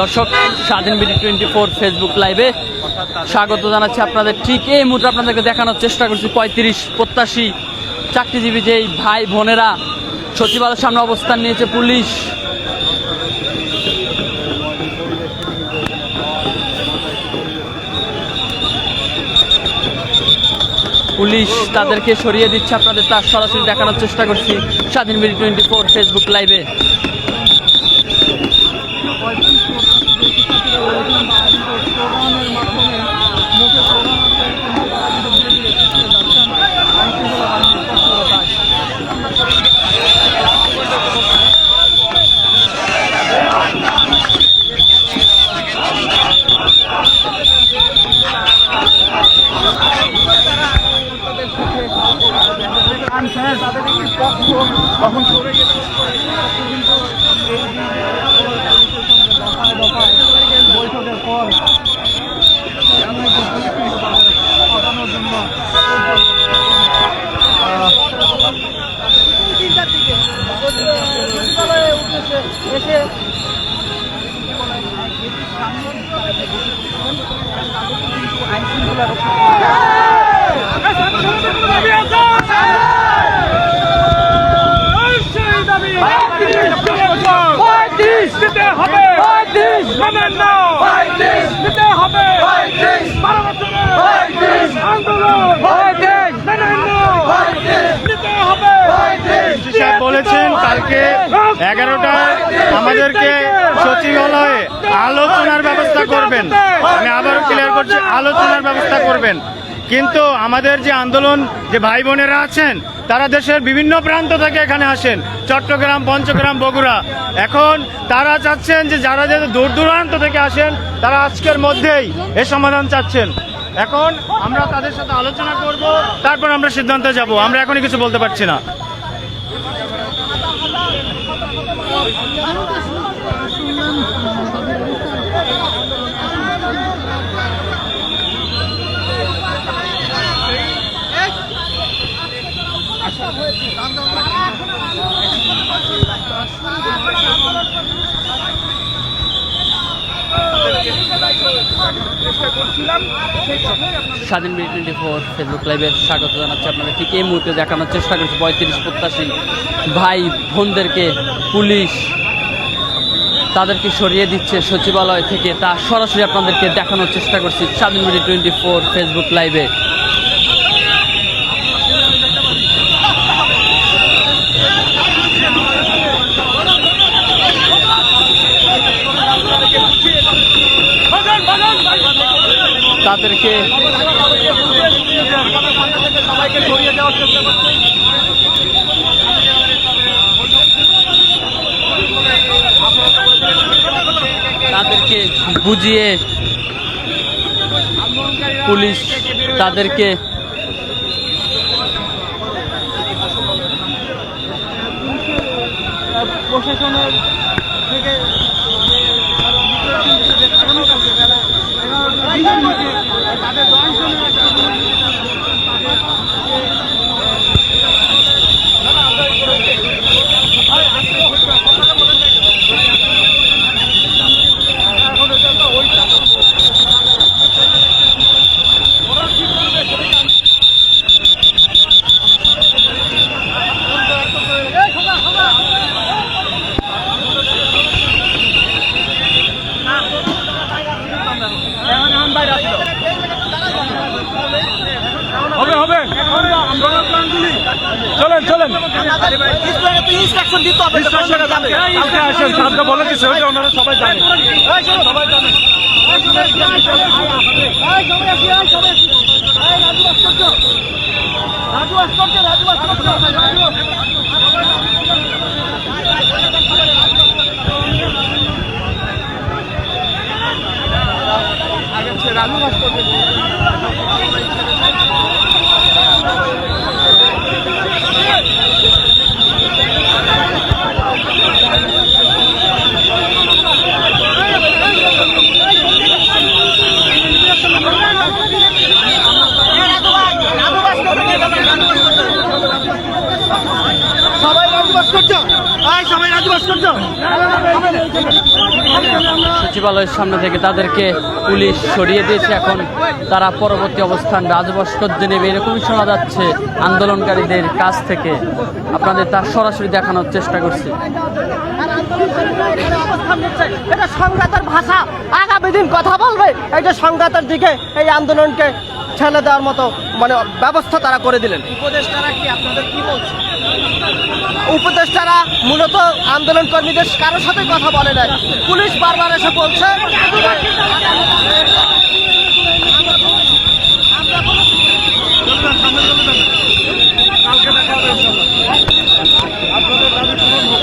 দর্শক, স্বাধীন BD twenty four Facebook লাইভে স্বাগত জানাচ্ছি আপনাদের। ঠিক এই মুহূর্তে আপনাদেরকে দেখানোর চেষ্টা করছি পঁয়ত্রিশ প্রত্যাশী চাকরিজীবী যেই ভাই বোনেরা সচিবালয়ের সামনে অবস্থান নিয়েছে পুলিশ। পুলিশ তাদেরকে সরিয়ে দিচ্ছে আপনাদের, তার সরাসরি দেখানোর চেষ্টা করছি স্বাধীন বিডি টোয়েন্টি ফোর ফেসবুক লাইভে হবে হবে বারো বছরের আন্দোলন। মানেন হবে। সাহেব বলেছেন কালকে এগারোটায় আমাদেরকে সচিবালয়ে আলোচনার ব্যবস্থা করবেন। আমি আবারও ক্লিয়ার করছি আলোচনার ব্যবস্থা করবেন। কিন্তু আমাদের যে আন্দোলন, যে ভাই বোনেরা আছেন, তারা দেশের বিভিন্ন প্রান্ত থেকে এখানে আসেন। চট্টগ্রাম, পঞ্চগ্রাম, বগুড়া। এখন তারা চাচ্ছেন যে যারা যে দূর দূরান্ত থেকে আসেন, তারা আজকের মধ্যেই এ সমাধান চাচ্ছেন। এখন আমরা তাদের সাথে আলোচনা করব, তারপর আমরা সিদ্ধান্তে যাব। আমরা এখনই কিছু বলতে পারছি না। স্বাধীন বিডি টোয়েন্টি ফোর ফেসবুক লাইভে স্বাগত জানাচ্ছি আপনাদের। ঠিক এই মুহূর্তে দেখানোর চেষ্টা করছি পঁয়ত্রিশ প্রত্যাশী ভাই বোনদেরকে পুলিশ তাদেরকে সরিয়ে দিচ্ছে সচিবালয় থেকে। তা সরাসরি আপনাদেরকে দেখানোর চেষ্টা করছি স্বাধীন বিডি টোয়েন্টি ফোর ফেসবুক লাইভে তাদেরকে তাদেরকে বুঝিয়ে পুলিশ তাদেরকে প্রশাসনের থেকে তাদের দশজনের একটা হবে হবে চলেন চলেন। সাহায্য বলে দিচ্ছে ওনারা সবাই জানে সবাই জানে রাজু ভাস্কর্য সচিবালয়ের সামনে থেকে তাদেরকে পুলিশ সরিয়ে দিয়েছে। এখন তারা পরবর্তী অবস্থান রাজভাস্কর্য নেবে এরকমই শোনা যাচ্ছে আন্দোলনকারীদের কাছ থেকে। আপনাদের তার সরাসরি দেখানোর চেষ্টা করছি। এটা সংঘাতের ভাষা। আগামী দিন কথা বলবে। যে সংঘাতের দিকে এই আন্দোলনকে ছেলে দেওয়ার মতো মানে ব্যবস্থা তারা করে দিলেন। উপদেষ্টারা কি আপনাদের কি বলছে? উপদেষ্টারা মূলত আন্দোলন কর্মীদের কারোর সাথে কথা বলে নাই। পুলিশ বারবার এসে বলছে কালকে দেখা হবে ইনশাল্লাহ আপনাদের দাবি পূরণ হোক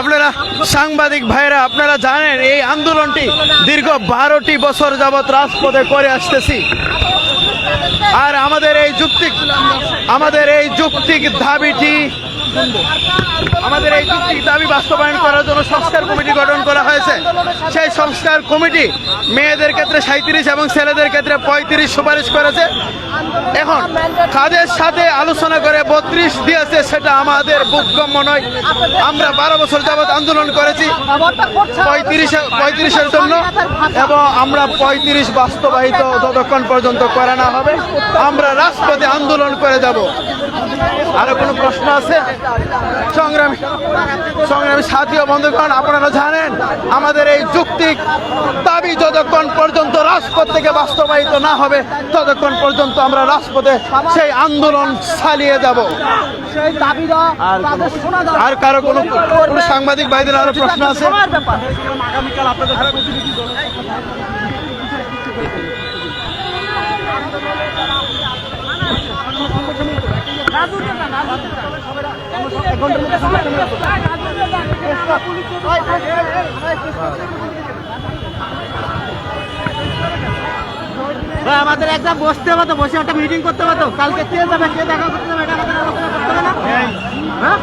আপনারা সাংবাদিক ভাইরা, আপনারা জানেন এই আন্দোলনটি দীর্ঘ বারোটি বছর যাবৎ রাজপথে করে আসতেছি। আর আমাদের এই যুক্তি আমাদের এই যুক্তিক দাবিটি আমাদের এই যুক্তিক দাবি বাস্তবায়ন করার জন্য সংস্কার কমিটি গঠন করা হয়েছে। সেই সংস্কার কমিটি মেয়েদের ক্ষেত্রে সাঁত্রিশ এবং ছেলেদের ক্ষেত্রে পঁয়ত্রিশ সুপারিশ করেছে। এখন কাদের সাথে আলোচনা করে বত্রিশ দিয়েছে, সেটা আমাদের বুকগম্য নয়। আমরা বারো বছর যাবৎ আন্দোলন করেছি পঁয়ত্রিশে, পঁয়ত্রিশের জন্য, এবং আমরা পঁয়ত্রিশ বাস্তবায়িত যতক্ষণ পর্যন্ত করা না হবে, আমরা রাজপথে আন্দোলন করে যাব। আরও কোনো প্রশ্ন আছে? সংগ্রামী সংগ্রামী সাথী ও বন্ধুগণ, আপনারা জানেন, আমাদের এই যুক্তিক দাবি যতক্ষণ পর্যন্ত রাজপথ থেকে বাস্তবায়িত না হবে, ততক্ষণ পর্যন্ত আমরা রাজপথে সেই আন্দোলন চালিয়ে যাব। আর কারও কোনো সাংবাদিক ভাইদের আরও প্রশ্ন আছে? আপনাদের আমাদের একদম বসতে হবে তো, বসে একটা মিটিং করতে হবে তো। কালকে কে যাবে, কে দেখা করতে যাবে, এটা আমাদের আলোচনা করতে হবে না? হ্যাঁ।